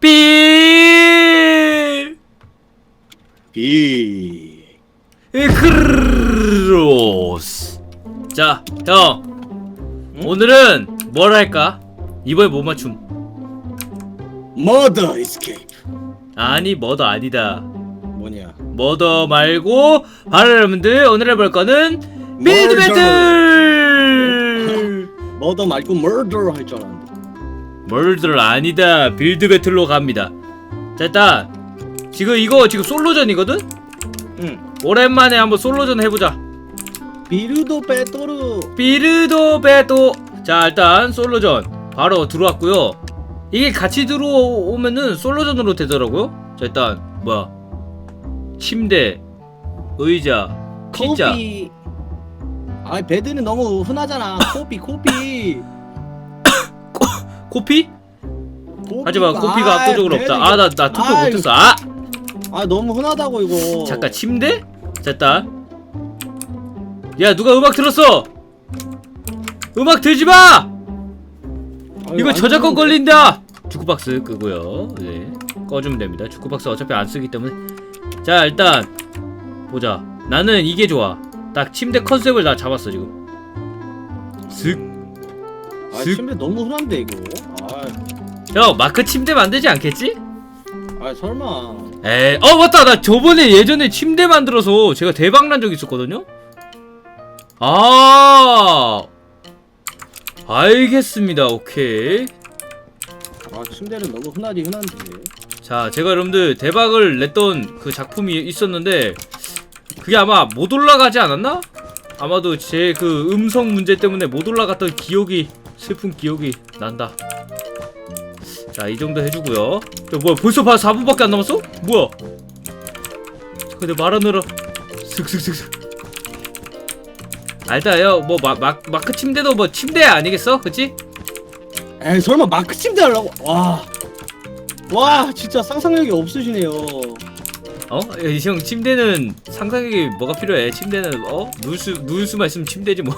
빌 비. 크로스 자, 형 응? 오늘은 뭘 할까? 이번에 뭐 맞춤? 머더 이스케이프. 아니 뭐도 아니다 뭐냐? 뭐더 말고 바로 여러분들 오늘 해볼 거는 Murder. 배틀 머더 말고 머더 할 줄 알았는데. 멀들 아니다 빌드 배틀로 갑니다 자 일단 지금 이거 지금 솔로전이거든? 응. 오랜만에 한번 솔로전 해보자 비르도 베토르. 비르도 배도 자 일단 솔로전 바로 들어왔고요 이게 같이 들어오면은 솔로전으로 되더라고요 자 일단 뭐야 침대 의자 피자 코피. 아 베드는 너무 흔하잖아. 코피 코피. 코피? 하지만 코피가 아이, 압도적으로 없다. 아 나 나 투표 아이, 못했어. 아! 아 너무 흔하다고 이거. 잠깐 침대? 자 일단 야 누가 음악 들었어? 음악 들지 마! 아유, 이거 안 저작권 되는데. 걸린다! 주크박스 끄고요. 네 꺼주면 됩니다. 주크박스 어차피 안 쓰기 때문에. 자 일단 보자. 나는 이게 좋아. 딱 침대 컨셉을 다 잡았어 지금. 슥. 아 슥. 침대 너무 흔한데 이거. 아, 형 마크 침대 만들지 않겠지? 아 설마. 에이 어 맞다 나 저번에 예전에 침대 만들어서 제가 대박 난 적 있었거든요 아 알겠습니다 오케이 아 침대는 너무 흔하지 흔한데. 자 제가 여러분들 대박을 냈던 그 작품이 있었는데 그게 아마 못 올라가지 않았나? 아마도 제 그 음성 문제 때문에 못 올라갔던 기억이 슬픈 기억이 난다 자 이 정도 해주고요 야 뭐야 벌써 봐 4분밖에 안 남았어? 뭐야 근데 말하느라 슥슥슥슥 알다요 뭐 마, 마, 마크 침대도 뭐 침대 아니겠어? 그치? 에이 설마 마크 침대 하려고? 와. 와 진짜 상상력이 없으시네요. 어? 이형 침대는 상상력이 뭐가 필요해 침대는 어? 누울 수 누울 수만 있으면 침대지 뭐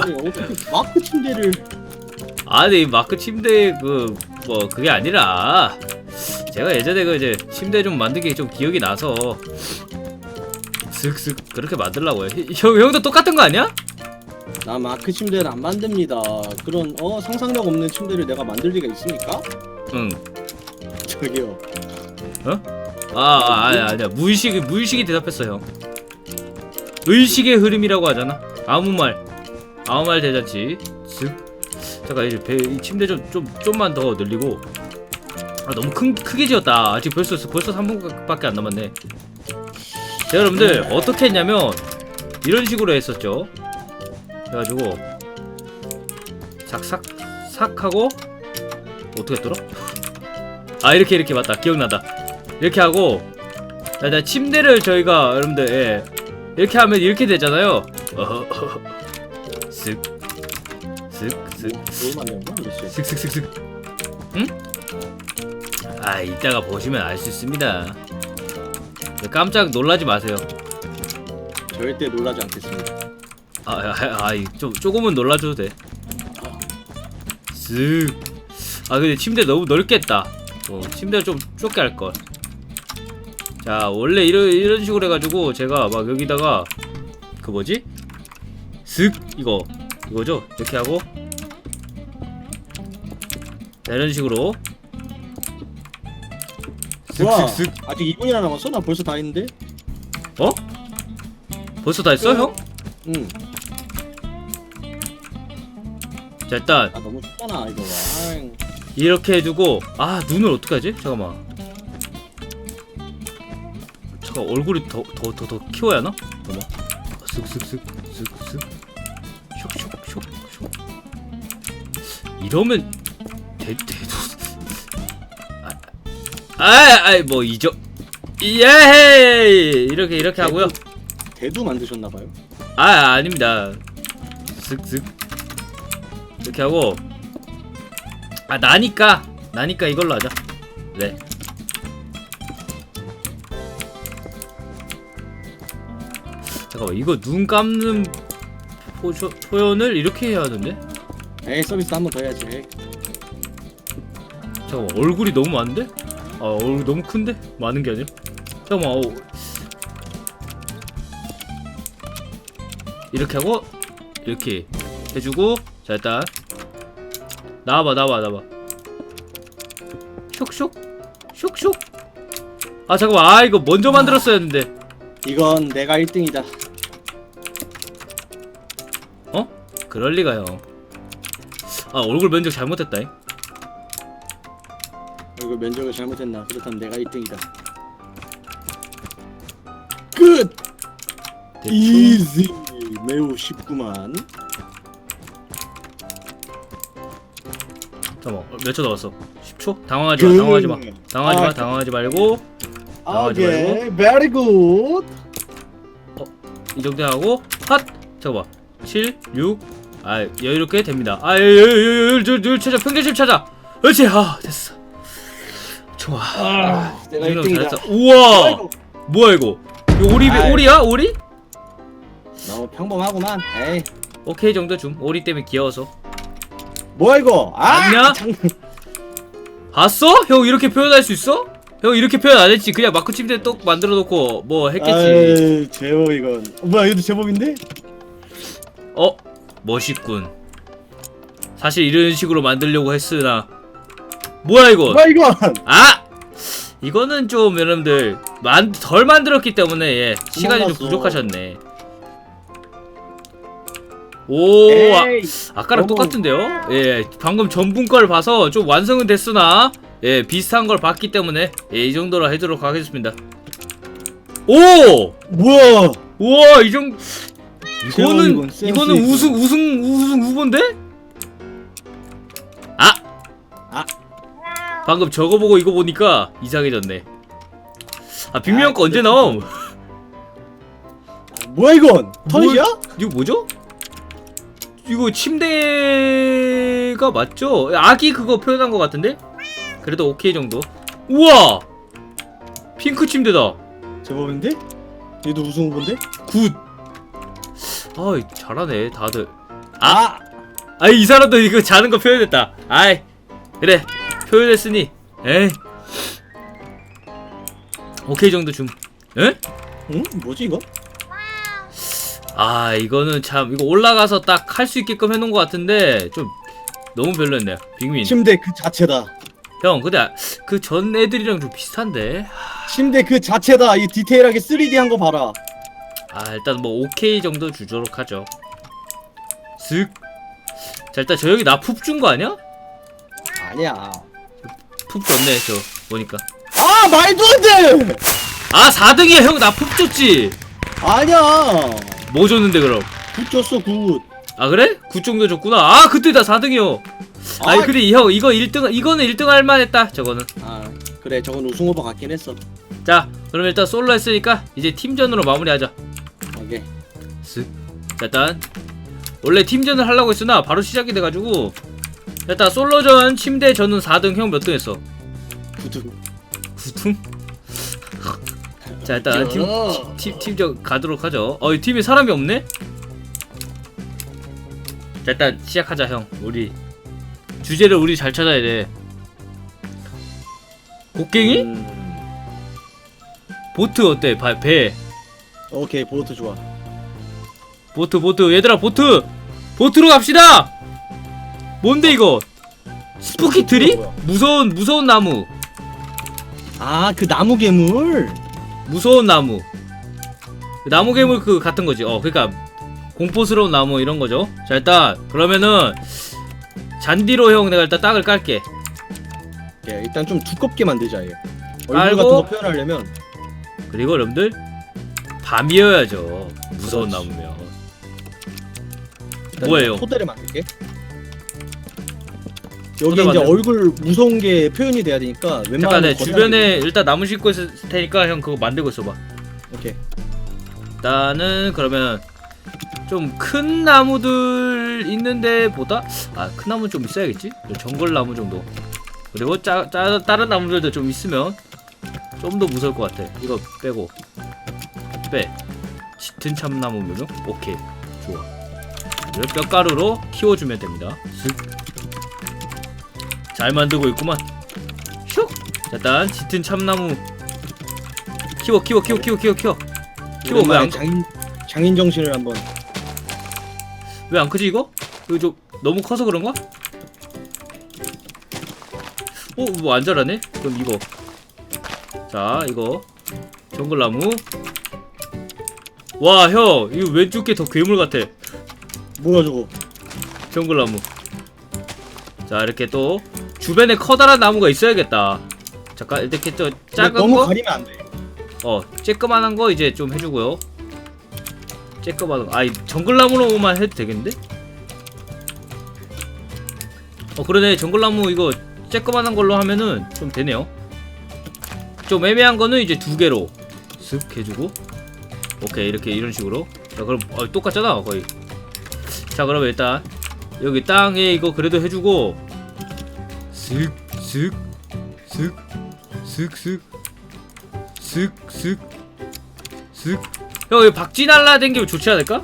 아니 어떻게 마크 침대를? 아니 마크 침대 그 뭐 그게 아니라 제가 예전에 그 이제 침대 좀게좀 기억이 나서 슥슥 그렇게 만들라고요 형 형도 똑같은 거 아니야? 나 마크 침대를 안 만듭니다. 그런 어 상상력 없는 침대를 내가 만들 리가 있습니까? 응. 저기요. 아, 아 아니 아니야 무의식이 무의식이 대답했어 형. 의식의 흐름이라고 하잖아. 아무 말 아무 말 대잔치. 슥. 잠깐 이제 배, 이 침대 좀 좀 좀만 더 늘리고. 아 너무 큰 크게 지었다. 아직 벌써 벌써 3분밖에 안 남았네. 자 여러분들 어떻게 했냐면 이런 식으로 했었죠. 그래가지고 삭삭 삭 하고 어떻게 했더라? 아 이렇게 이렇게 맞다 기억난다. 이렇게 하고 자, 자, 침대를 저희가 여러분들 예, 이렇게 하면 이렇게 되잖아요. 어허, 어허. 쓱, 쓱, 쓱, 뭐 만드는 거야 도대체? 쓱쓱쓱쓱. 응? 아 이따가 보시면 알 수 있습니다. 깜짝 놀라지 마세요. 절대 놀라지 않겠습니다. 아, 아, 아, 아, 좀 조금은 놀라줘도 돼. 쓱. 아 근데 침대 너무 넓게 했다. 어, 침대를 좀 좁게 할 걸. 자 원래 이런 이런 식으로 해가지고 제가 막 여기다가 그 뭐지? 슥 이거 이거죠? 이렇게 하고 자, 이런 식으로 와 슥슥슥 아직 2분이나 남았어? 나 벌써 다 했는데? 어? 벌써 다 했어 형? 응. 자 일단 아 너무 쉽잖아 이거. 아잉. 이렇게 해두고 아 눈을 어떻게 하지? 잠깐만 잠깐 얼굴이 더 더 더 더 키워야 하나? 잠깐만 슥슥슥 슥슥 슉슉슉슉 이러면 아아뭐 이저 예 이렇게 이렇게 하고요. 대두 만드셨나 봐요. 아 아닙니다. 슥슥. 이렇게 하고. 아 나니까. 나니까 이걸로 하자. 네. 잠깐만 이거 눈 감는 포쇼, 표현을 이렇게 해야 하던데? 에이 서비스 한 번 더 해야지. 잠깐만 얼굴이 너무 많은데? 어 너무 큰데? 많은 게 아니라 잠깐만 어. 이렇게 하고 이렇게 해주고 자 일단. 나와봐 나와봐 나와봐. 슉슉 슉슉 아 잠깐만. 아 이거 먼저 만들었어야 했는데. 이건 내가 1등이다. 어? 그럴 리가요. 아 얼굴 면적 잘못했다잉 이거 면적을 잘못했나? 그렇다면 내가 1등이다. 끝. 대충 이지. 매우 쉽구만. 잠깐만 몇 초 남았어 10초? 당황하지 마 당황하지 마 당황하지 마 아, 당황하지 말고 당황하지 오케이. very good. 이 정도 하고 핫 잠깐만 7 6 아 여유롭게 됩니다 아 여유여유여유 찾아 평균심 찾아 그렇지 아 됐어 좋아 아, 내가 이 정도 1등이다. 잘했어. 우와 뭐야 이거 이거 오리 아이. 오리야 오리? 너무 평범하구만. 에이. 오케이 정도 줌 오리 때문에 귀여워서 뭐야 이거? 아, 맞냐? 장... 봤어? 형 이렇게 표현할 수 있어? 형 이렇게 표현 안 했지 그냥 마크 침대 똑 만들어 놓고 뭐 했겠지 아이, 제법 이건. 어, 뭐야 이것도 제법인데? 어? 멋있군 사실 이런 식으로 만들려고 했으나 뭐야 이거 뭐야 이건? 아! 이거는 좀 여러분들 만, 덜 만들었기 때문에 예, 시간이 좀 도망갔어. 부족하셨네 오 아, 에이. 아까랑 너무- 똑같은데요? 예 방금 전분 걸 봐서 좀 완성은 됐으나 예 비슷한 걸 봤기 때문에 예, 이 정도로 해도록 하겠습니다 오! 뭐야? 우와 이 정도 제법 이거는 이거는. 우승 우승 우승 후보인데? 방금 저거 보고 이거 보니까 이상해졌네. 아 빅명 거 아, 언제 나옴? 뭐야 이건? 턴이야? 이거 뭐죠? 이거 침대가 맞죠? 아기 그거 표현한 것 같은데? 그래도 오케이 정도. 우와! 핑크 침대다. 제법인데? 얘도 우승 후보인데? 굿. 아 잘하네 다들. 아, 아이 이 사람도 이거 자는 거 표현했다. 아이 그래 표현했으니 에이 오케이 정도 줌. 에? 응? 뭐지 이거? 아 이거는 참 이거 올라가서 딱 할 수 있게끔 해놓은 것 같은데 좀 너무 별로였네요. 빅민. 침대 그 자체다. 형 근데 그전 애들이랑 좀 비슷한데. 침대 그 자체다. 이 디테일하게 3D 한 거 봐라. 아 일단 뭐 오케이 정도 주도록 하죠. 슥. 자 일단 저 여기 나푹준거 아니야? 아니야. 푹 줬네 저 보니까. 아 말도 안 돼. 아 4등이야 형나푹 줬지. 아니야. 뭐 줬는데 그럼? 굿 줬어 굿. 아 그래? 9 정도 줬구나 아 그때 나 4등이요 아니 아. 그래 형 이거 1등 이거는 1등 할 만했다 저거는 아 그래 저건 우승 후보 같긴 했어. 자 그럼 일단 솔로 했으니까 이제 팀전으로 마무리하자 오케이. 쓱 자, 일단 원래 팀전을 하려고 했으나 바로 시작이 돼가지고 일단 솔로전 침대 저는 4등 형 몇 등 했어? 구두. 9등? 자 일단 팀, 팀, 팀전 가도록 하죠 어이 팀에 사람이 없네? 자 일단 시작하자 형 우리 주제를 우리 잘 찾아야 돼 곡괭이? 음, 보트 어때? 바, 배 오케이 보트 좋아. 보트 보트 얘들아 보트 보트로 갑시다 뭔데 이거 스푸키 트리? 뭐야? 무서운 무서운 나무 아 그 나무 괴물. 무서운 나무 그 나무 괴물 그 같은 거지 어 그러니까 공포스러운 나무 이런 거죠 자 일단 그러면은 잔디로 형 내가 일단 딱을 깔게 예, 일단 좀 두껍게 만들자 얘. 얼굴 깔고. 같은 거 표현하려면 그리고 여러분들 밤이어야죠 무서운 그렇지. 나무면 일단 뭐예요? 토대를 만들게. 여기 이제 얼굴 무서운 게 표현이 돼야 되니까 잠깐 웬만하면 내 거리 주변에 일단 나무 심고 있을 테니까 형 그거 만들고 있어봐. 오케이. 일단은 그러면 좀 큰 나무들 있는데 보다 아 큰 나무 좀 있어야겠지? 정글 나무 정도. 그리고 짜, 짜, 다른 나무들도 좀 있으면 좀 더 무서울 것 같아. 이거 빼고. 빼. 짙은 참나무 묘명 오케이. 좋아. 이걸 뼈가루로 키워주면 됩니다. 슥. 잘 만들고 있구만 슉 자, 일단 짙은 참나무 키워 키워 키워 키워 키워 키워 키워 왜안 장인 장인 정신을 한번 왜 안 크지 이거? 이거 좀 너무 커서 그런가? 어, 뭐 안 자라네? 그럼 이거. 자, 이거 정글나무. 와, 형, 이거 왼쪽 게 더 괴물 같아. 뭐야 저거 정글나무. 자, 이렇게 또 주변에 커다란 나무가 있어야겠다. 잠깐 이렇게 또 작은 너무 거, 가리면 안돼 어, 쬐끄만한 거 이제 좀 해주고요. 쬐끄만한 거, 아이 정글나무로만 해도 되겠는데? 어, 그러네. 정글나무 이거 쬐끄만한 걸로 하면은 좀 되네요. 좀 애매한 거는 이제 두 개로 쓱 해주고, 오케이 이렇게 이런 식으로. 자, 그럼 어, 똑같잖아 거의. 자, 그러면 일단 여기 땅에 이거 그래도 해주고, 쓱, 쓱, 쓱, 쓱, 쓱. 슥, 슥, 슥. 형, 이 박쥐 날라 댕기면 좋지 않을까?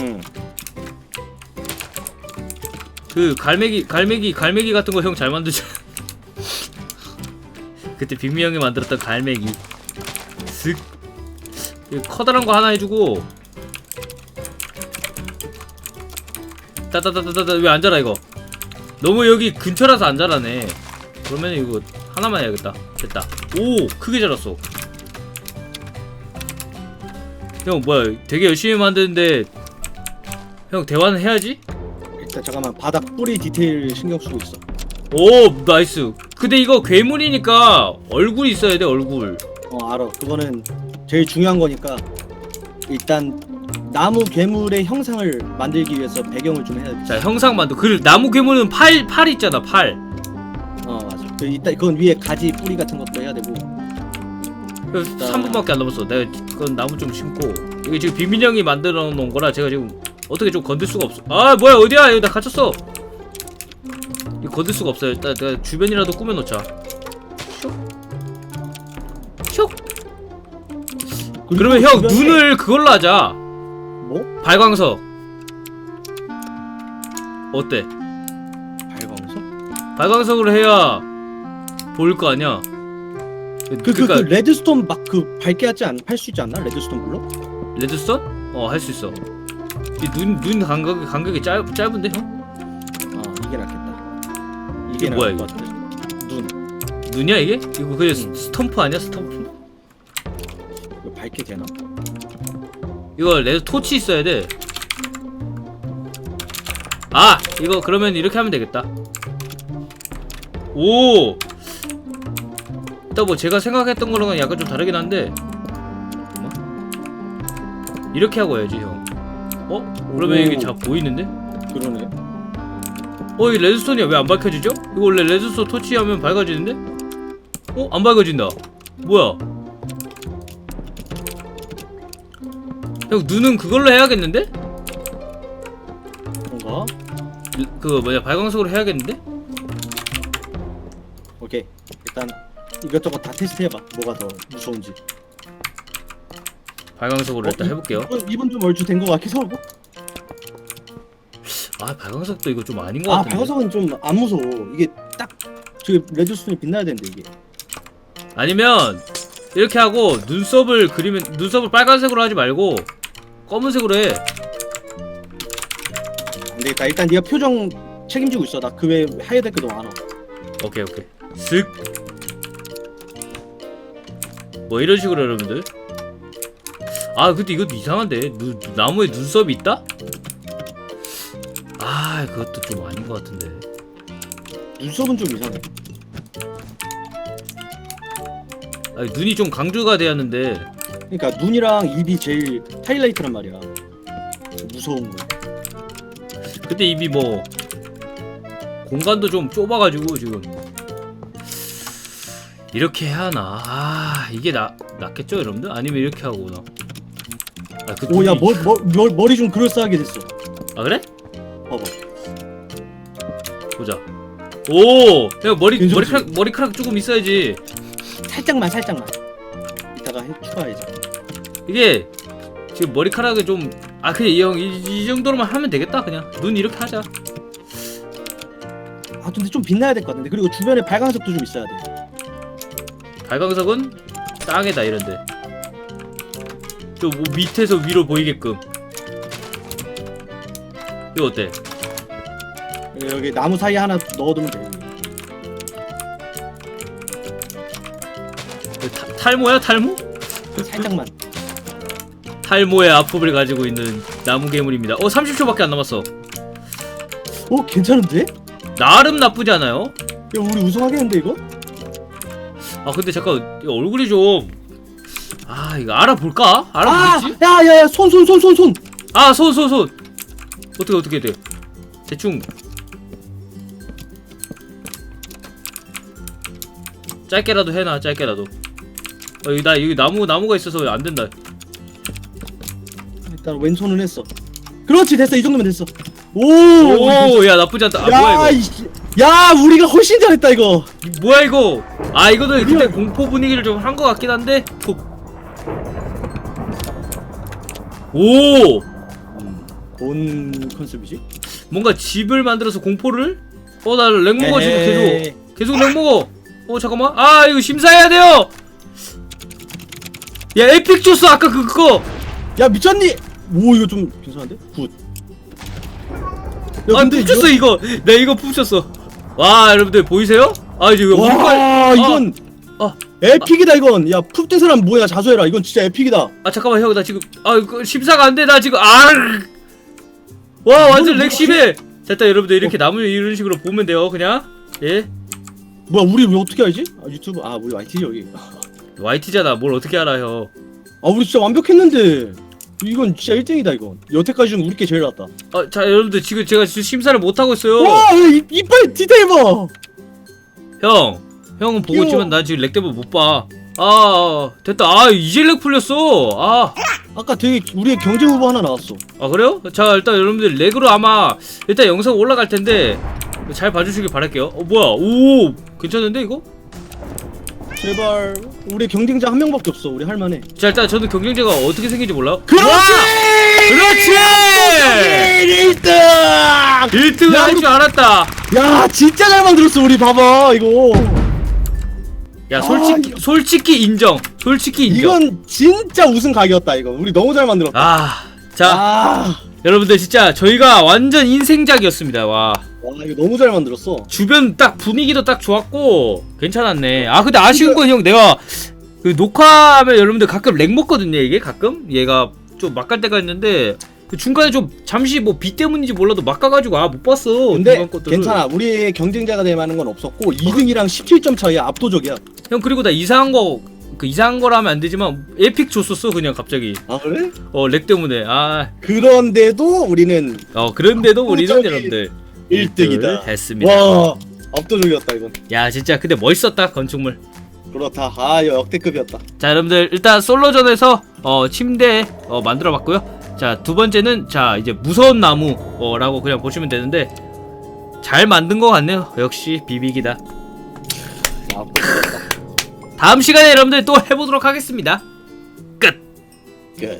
응 그 갈매기, 갈매기, 갈매기 같은 거 형 잘 만들죠. 그때 빅미 형이 만들었던 갈매기. 슥. 이 커다란 거 하나 해주고. 따따따따따 왜안 자라 이거? 너무 여기 근처라서 안 자라네. 그러면 이거 하나만 해야겠다. 됐다. 오, 크게 자랐어. 형 뭐야? 되게 열심히 만드는데 형 대화는 해야지? 일단 잠깐만 바닥 뿌리 디테일 신경 쓰고 있어 오 나이스 근데 이거 괴물이니까 얼굴이 있어야 돼 얼굴 어 알아 그거는 제일 중요한 거니까 일단 나무 괴물의 형상을 만들기 위해서 배경을 좀 해야 돼. 자 형상 만들 그 나무 괴물은 팔, 팔 있잖아 팔. 어 맞아. 그 이따 그건 위에 가지 뿌리 같은 것도 해야 되고. 그래서 3분밖에 안 남았어. 내가 그건 나무 좀 심고. 이게 지금 비민 형이 만들어 놓은 거라 제가 지금 어떻게 좀 건들 수가 없어. 아 뭐야 어디야? 여기 나 갇혔어. 이거 건들 수가 없어요. 일단 내가 주변이라도 꾸며놓자. 슉. 그리고 그러면 형 주변에 눈을 그걸로 하자 뭐? 발광석 어때? 발광석? 발광석으로 해야 보일 거 아니야. 그 그 그 그니까 레드스톤 막 그 밝게 하지 않? 할수 있지 않나? 레드스톤 불로? 레드스톤? 어할 수 있어. 이 눈 눈 간격이 간격이 짧 짧은데 형? 어 이게 낫겠다. 이게 이게 뭐야, 나을 것 같아. 눈 눈이야 이게? 이거 그냥 응. 스톰프 아니야 스톰프? 이거 밝게 되나? 이거 레드 토치 있어야 돼. 아 이거 그러면 이렇게 하면 되겠다. 오. 일단 뭐 제가 생각했던 거랑은 약간 좀 다르긴 한데. 잠깐만. 이렇게 하고 해야지 형. 어? 그러면 오. 이게 잘 보이는데? 그러네. 어, 이 레드스톤이야. 왜안 밝혀지죠? 이거 원래 레드스톤 터치하면 밝아지는데? 어? 안 밝아진다. 뭐야? 눈은 그걸로 해야겠는데? 뭔가? 그 뭐냐, 발광석으로 해야겠는데? 오케이. 일단 이것저것 다 테스트 해봐. 뭐가 더 무서운지. 발광석으로 일단 이- 해볼게요. 이분, 이분 좀 얼추 된 거 같기도 하고. 아, 발광석도 이거 좀 아닌 것 아 같은데? 발광석은 좀 안 무서워. 이게 딱 저기 레드스톤이 빛나야 되는데 이게. 아니면, 이렇게 하고, 눈썹을 그리면, 눈썹을 빨간색으로 하지 말고, 검은색으로 해. 안 되겠다. 일단 네가 표정 책임지고 있어. 나 그 외에 해야 될 게 너무 많아. 오케이 오케이 슥. 뭐 이런 식으로 여러분들. 아 근데 이것도 이상한데 눈, 나무에 눈썹이 있다? 아 그것도 좀 아닌 것 같은데. 눈썹은 좀 이상해. 아 눈이 좀 강조가 되었는데. 그러니까 눈이랑 입이 제일 하이라이트란 말이야. 무서운 거. 근데 이미 뭐 공간도 좀 좁아가지고 지금 이렇게 해야 하나? 아 이게 나 낫겠죠 여러분들? 아니면 이렇게 하고 나. 아, 그 오야 눈이- 머, 머, 머, 머리 좀 그럴싸하게 됐어. 아 그래? 봐봐. 보자. 오, 야 머리 괜찮지? 머리카락 머리카락 조금 있어야지. 살짝만 살짝만. 이따가 해, 추가해줘. 이게 지금 머리카락이 좀 아 그냥 이형 이, 이 정도로만 하면 되겠다 그냥 눈 이렇게 하자. 아 같은데 좀 빛나야 될 것 같은데 그리고 주변에 발광석도 좀 있어야 돼. 발광석은 땅에다 이런데 좀뭐 밑에서 위로 보이게끔 이거 어때? 여기 나무 사이에 하나 넣어두면 돼. 이거 타- 탈모야 탈모? 살짝만. 탈모의 아픔을 가지고 있는 나무 괴물입니다 어 30초밖에 안 남았어 어 괜찮은데? 나름 나쁘지 않아요? 야 우리 우승하겠는데 이거? 아 근데 잠깐 이 얼굴이 좀 아 이거 알아볼까? 알아보겠지? 아, 야야야 손 손 손 손 손. 아 손 손 손 어떻게 어떻게 돼 대충 짧게라도 해놔 짧게라도 어, 여기 나 여기 나무 나무가 있어서 안 된다 일단 왼손은 했어. 그렇지 됐어 이 정도면 됐어. 오. 오야 나쁘지 않다 아 뭐야 이거 이씨. 야 우리가 훨씬 잘했다 이거. 이- 뭐야 이거 아 이거는 근데 우리가- 공포 분위기를 좀 한 것 같긴 한데 톡. 오뭔 컨셉이지? 뭔가 집을 만들어서 공포를 어나 렉먹어 지금. 계속 계속 렉먹어 어 잠깐만 아 이거 심사해야 돼요 야 에픽 줬어 아까 그거 야 미쳤니? 오 이거 좀 괜찮은데? 굿. 야, 아 푹쳤어 이거 나 이거 푹쳤어 와 여러분들 보이세요? 아 이제 이거 와 물깔 이건 아, 에픽이다 이건. 야 푹된 사람 뭐야 자수해라. 이건 진짜 에픽이다. 아 잠깐만 형 나 지금 아 이거 심사가 안 돼 나 지금 아와 완전 이걸 렉 심해 됐다 여러분들 이렇게 나무 이런 식으로 보면 돼요 그냥 예 뭐야 우리 왜 어떻게 알지? 아 유튜브 아 우리 YT 여기. YT잖아 뭘 어떻게 알아 형 아 우리 진짜 완벽했는데 이건 진짜 1등이다 이건. 여태까지 중 우리 게 제일 낫다. 아, 자 여러분들 지금 제가 지금 심사를 못 하고 있어요. 와 이, 이빨 디테일 봐. 형, 형은 보고 귀여워. 있지만 난 지금 렉 때문에 못 봐. 아, 됐다. 아, 이제 렉 풀렸어. 아, 아까 되게 우리의 경쟁 후보 하나 나왔어. 아 그래요? 자, 일단 여러분들 렉으로 아마 일단 영상 올라갈 텐데 잘 봐주시길 바랄게요. 어, 뭐야? 오, 괜찮은데 이거? 제발 우리 경쟁자 한 명밖에 없어. 우리 할만해. 자, 일단 저는 경쟁자가 어떻게 생긴지 몰라요. 그렇지. 그렇지! 1등. 1등을 야, 할 줄 알았다. 야 진짜 잘 만들었어 우리 봐봐 이거. 야, 솔직히 이거- 솔직히 인정. 솔직히 인정. 이건 진짜 우승 각이었다 이거. 우리 너무 잘 만들었다. 아, 자, 아, 여러분들 진짜 저희가 완전 인생작이었습니다. 와. 와 이거 너무 잘 만들었어. 주변 딱 분위기도 딱 좋았고 괜찮았네. 아 근데 아쉬운 건 형 내가 그 녹화하면 여러분들 가끔 렉 먹거든요 이게 가끔 얘가 좀 막갈 때가 있는데 그 중간에 좀 잠시 뭐 비 때문인지 몰라도 막 가가지고 아 못 봤어. 근데 중간 것들을. 괜찮아. 우리의 경쟁자가 될 만한 건 없었고 2등이랑 17점 차이야 압도적이야. 형 그리고 나 이상한 거 그 이상한 거라 하면 안 되지만 에픽 줬었어 그냥 갑자기 아 그래? 어 렉 때문에 아 어 그런데도 우리는 그런데도 우리는 여러분들 1등이다. 됐습니다. 와 압도적이었다 이건. 야 진짜 근데 멋있었다 건축물. 그렇다. 아 이거 역대급이었다. 자 여러분들 일단 솔로전에서 어, 침대 어, 만들어 봤고요 자 두 번째는 자 이제 무서운 나무라고 그냥 보시면 되는데 잘 만든 것 같네요 역시 비비기다 압도적이었다. 다음 시간에 여러분들 또 해보도록 하겠습니다 끝 끝.